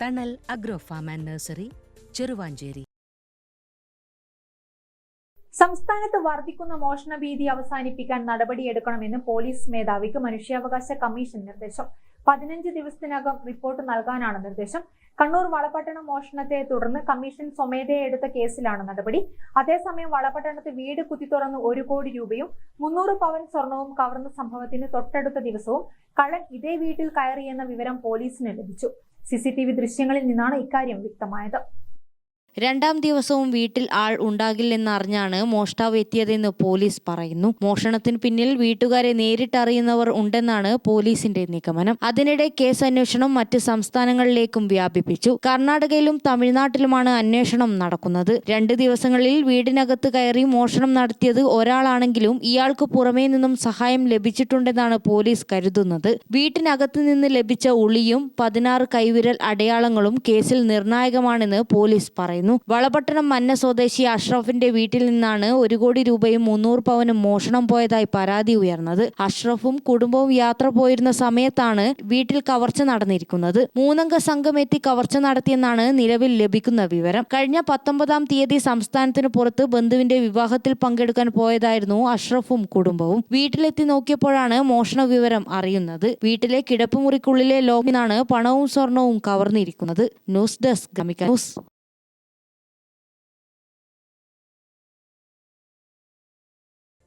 Thanal agro farm and nursery Cheruvanchery. സംസ്ഥാനത്ത് വർദ്ധിക്കുന്ന മോഷണ ഭീതി അവസാനിപ്പിക്കാൻ നടപടിയെടുക്കണമെന്ന് പോലീസ് മേധാവിക്ക് മനുഷ്യാവകാശ കമ്മീഷൻ നിർദ്ദേശം. പതിനഞ്ച് ദിവസത്തിനകം റിപ്പോർട്ട് നൽകാനാണ് നിർദ്ദേശം. കണ്ണൂർ വളപട്ടണം മോഷണത്തെ തുടർന്ന് കമ്മീഷൻ സ്വമേധയെ എടുത്ത കേസിലാണ് നടപടി. അതേസമയം വളപട്ടണത്ത് വീട് കുത്തിത്തുറന്ന് ഒരു കോടി രൂപയും മുന്നൂറ് പവൻ സ്വർണവും കവർന്ന സംഭവത്തിന് തൊട്ടടുത്ത ദിവസവും കള്ളൻ ഇതേ വീട്ടിൽ കയറിയെന്ന വിവരം പോലീസിന് ലഭിച്ചു. സിസിടിവി ദൃശ്യങ്ങളിൽ നിന്നാണ് ഇക്കാര്യം വ്യക്തമായത് രണ്ടാം ദിവസവും വീട്ടിൽ ആൾ ഉണ്ടാകില്ലെന്നറിഞ്ഞാണ് മോഷ്ടാവ് എത്തിയതെന്ന് പോലീസ് പറയുന്നു. മോഷണത്തിന് പിന്നിൽ വീട്ടുകാരെ നേരിട്ടറിയുന്നവർ ഉണ്ടെന്നാണ് പോലീസിന്റെ നിഗമനം. അതിനിടെ കേസ് അന്വേഷണം മറ്റ് സംസ്ഥാനങ്ങളിലേക്കും വ്യാപിപ്പിച്ചു. കർണാടകയിലും തമിഴ്നാട്ടിലുമാണ് അന്വേഷണം നടക്കുന്നത്. രണ്ട് ദിവസങ്ങളിൽ വീടിനകത്ത് കയറി മോഷണം നടത്തിയത് ഒരാളാണെങ്കിലും ഇയാൾക്ക് പുറമേ നിന്നും സഹായം ലഭിച്ചിട്ടുണ്ടെന്നാണ് പോലീസ് കരുതുന്നത്. വീട്ടിനകത്ത് നിന്ന് ലഭിച്ച ഉളിയും പതിനാറ് കൈവിരൽ അടയാളങ്ങളും കേസിൽ നിർണായകമാണെന്ന് പോലീസ് പറയുന്നു. വളപട്ടണം മന്ന സ്വദേശി അഷ്റഫിന്റെ വീട്ടിൽ നിന്നാണ് ഒരു കോടി രൂപയും മുന്നൂറ് പവനും മോഷണം പോയതായി പരാതി ഉയർന്നത്. അഷ്റഫും കുടുംബവും യാത്ര പോയിരുന്ന സമയത്താണ് വീട്ടിൽ കവർച്ച നടന്നിരിക്കുന്നത്. മൂന്നംഗ സംഘം എത്തി കവർച്ച നടത്തിയെന്നാണ് നിലവിൽ ലഭിക്കുന്ന വിവരം. കഴിഞ്ഞ പത്തൊമ്പതാം തീയതി സംസ്ഥാനത്തിന് പുറത്ത് ബന്ധുവിന്റെ വിവാഹത്തിൽ പങ്കെടുക്കാൻ പോയതായിരുന്നു അഷ്റഫും കുടുംബവും. വീട്ടിലെത്തി നോക്കിയപ്പോഴാണ് മോഷണ വിവരം അറിയുന്നത്. വീട്ടിലെ കിടപ്പുമുറിക്കുള്ളിലെ ലോകിനാണ് പണവും സ്വർണവും കവർന്നിരിക്കുന്നത്. News desk news.